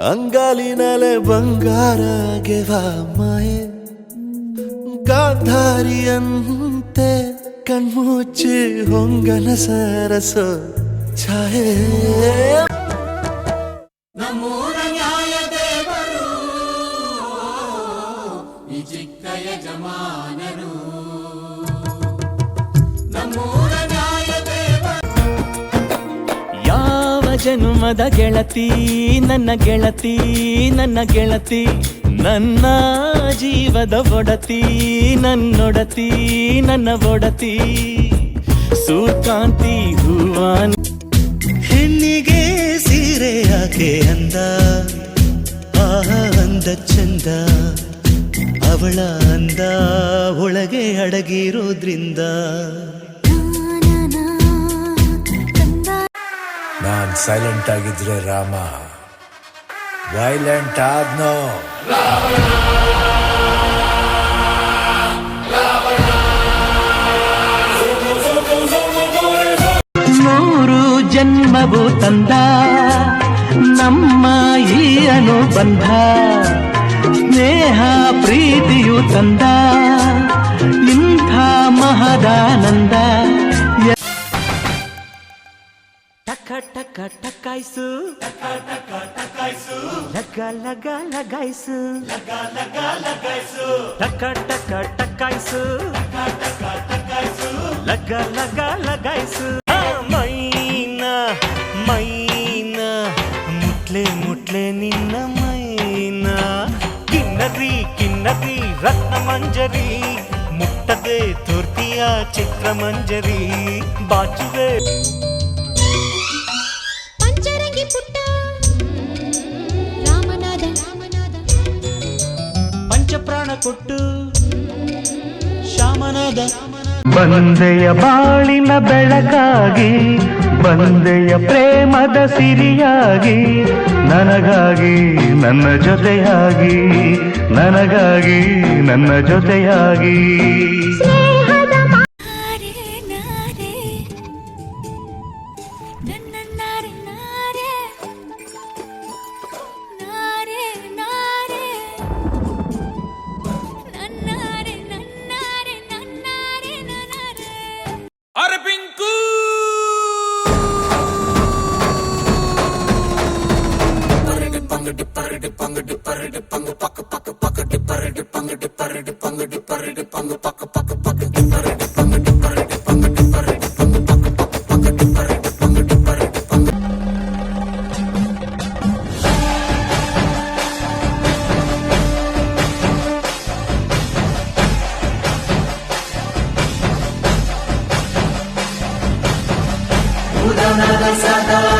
ಪ್ರೀತಿಯೇ ಅಂಗಾಲಿನಲೆ ಬಂಗಾರ ಗೆವ ಮಾಯೆ ಗಾಂಧಾರಿಯಂತೆ ಕಣ್ಮುಚ್ಚಿ ಹೊಂಗನ ಸರಸ ಛಾಯೆ ನಮ್ಮೂರ ನ್ಯಾಯ ದೇವರು ಈ ಚಿಕ್ಕ ಯಜಮಾನರು ಜನುಮದ ಗೆಳತಿ, ನನ್ನ ಗೆಳತಿ ನನ್ನ ಗೆಳತಿ, ನನ್ನ ಜೀವದ ಒಡತಿ, ನನ್ನೊಡತಿ, ನನ್ನ ಒಡತಿ. ಸೂರ್ಕಾಂತಿ ಹೂವಾನ್. ಹೆಣ್ಣಿಗೆ ಸೀರೆ ಯಾಕೆ ಅಂದ? ಆಹ, ಅಂದ ಚಂದ. ಅವಳ ಅಂದ, ಒಳಗೆ ಅಡಗಿರೋದ್ರಿಂದ. ನಾನ್ ಸೈಲೆಂಟ್ ಆಗಿದ್ರೆ ರಾಮ. ವೈಲೆಂಟ್ ಆದ್ನೋ. ನೂರು ಜನ್ಮವು ತಂದ. ನಮ್ಮ ಈ ಅನುಬಂಧ. ಸ್ನೇಹ ಪ್ರೀತಿಯು ತಂದ. ಇಂಥ ಮಹದಾನಂದ. ಟಕ ಟಕ ಟಕಾಯ್ಸು ಲಗ ಲಗ ಲಗಾಯ್ಸು ಟಕ ಟಕ ಟಕಾಯ್ಸು ಲಗ ಲಗ ಲಗಾಯ್ಸು ಆ, ಮೈನಾ ಮೈನಾ ಮುಟ್ಲೆ ಮುಟ್ಲೆ ನಿನ್ನ ಮೈನಾ ಕಿನ್ನರಿ ಕಿನ್ನರಿ ರತ್ನ ಮಂಜರಿ ಮುಟ್ಟದೆ ತೋರ್ತಿಯ ಚಿತ್ರ ಮಂಜರಿ ಬಾಚುವೆ ಕೊಟ್ಟು ಶ್ಯಾಮನಾದ ಬಂದೆಯ ಬಾಳಿನ ಬೆಳಕಾಗಿ ಬಂದೆಯ ಪ್ರೇಮದ ಸಿರಿಯಾಗಿ ನನಗಾಗಿ ನನ್ನ ಜೊತೆಯಾಗಿ ನನಗಾಗಿ ನನ್ನ ಜೊತೆಯಾಗಿ. ನನ್ನ பரடு பங்கு பக்கு பக்கு பக்கு டிப்பரடு பங்கு டிப்பரடு பங்கு டிப்பரடு பங்கு பக்கு பக்கு பக்கு டிப்பரடு பங்கு டிப்பரடு பங்கு டிப்பரடு பங்கு பக்கு பக்கு பக்கு டிப்பரடு பங்கு டிப்பரடு பங்கு Sadaa